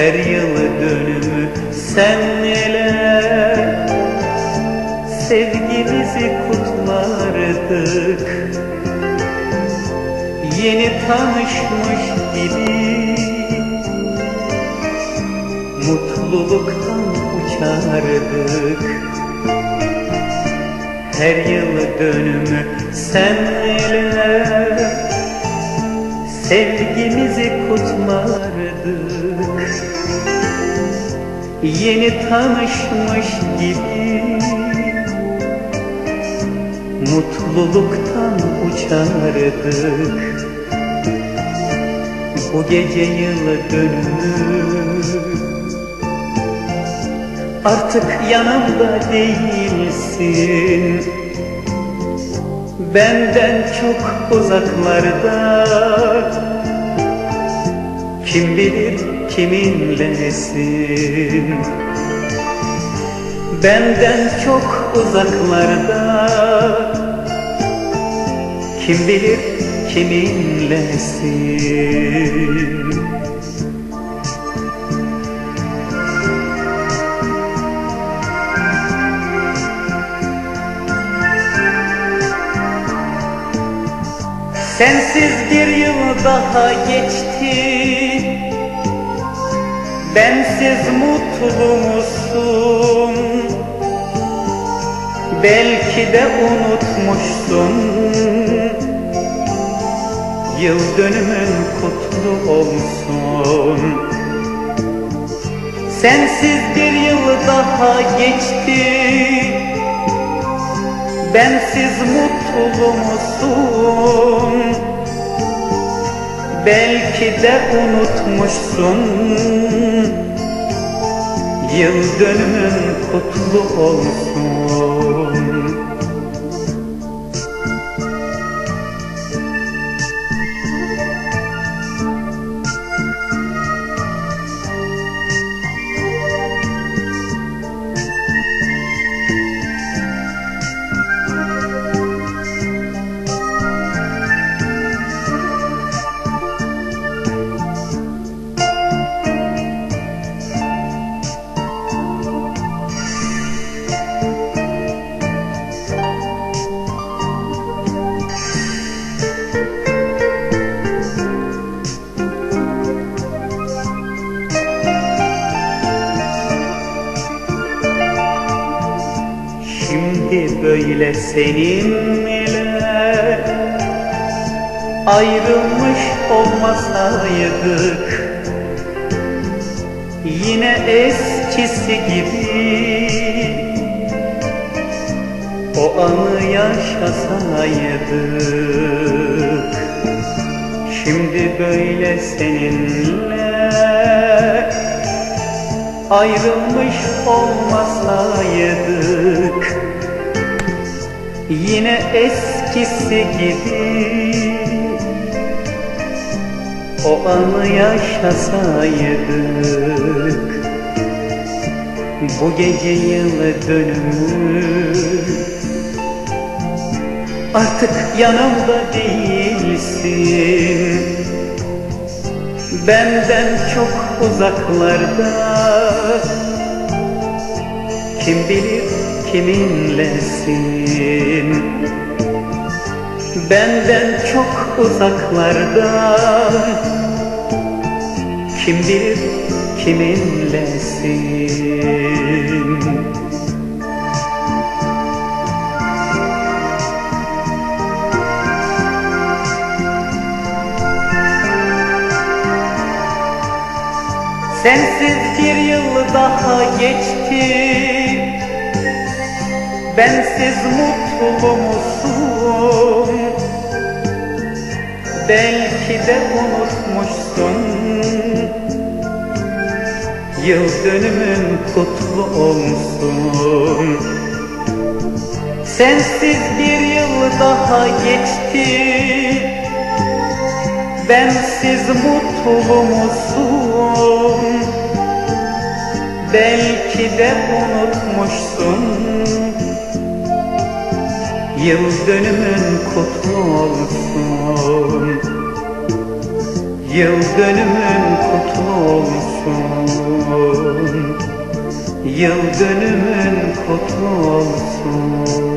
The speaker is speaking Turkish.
Her yıl dönümü senle Sevgimizi kutlardık. Yeni tanışmış gibi. Mutluluktan uçardık. Her yıl dönümü senle Sevgimizi kutlardık Yeni tanışmış gibi. Mutluluktan uçardık. Bu gece yıl dönümü. Artık yanımda değilsin Benden çok uzaklarda. Kim bilir kiminlesin Benden çok uzaklarda. Kim bilir kiminlesin Sensiz bir yıl daha geçti. Bensiz mutlu musun? Belki de unutmuşsun. Yıl dönümün kutlu olsun. Sensiz bir yıl daha geçti Bensiz mutlu musun? Belki de unutmuşsun Yıl dönümün kutlu olsun böyle seninle Ayrılmış olmasaydık Yine eskisi gibi O anı yaşasaydık. Şimdi böyle seninle Ayrılmış olmasaydık Yine eskisi gibi O anı yaşasaydık. Bu gece yıl dönümü Artık yanımda değilsin. Benden çok uzaklarda. Kim bilir kiminlesin? Benden çok uzaklarda Kim bilir kiminlesin? Sensiz bir yıl daha geçti Bensiz mutlu musun? Belki de unutmuşsun Yıl dönümün kutlu olsun Sensiz bir yıl daha geçti Bensiz mutlu musun? Belki de unutmuşsun Yıl dönümün kutlu olsun. Yıl dönümün kutlu olsun. Yıl dönümün kutlu olsun.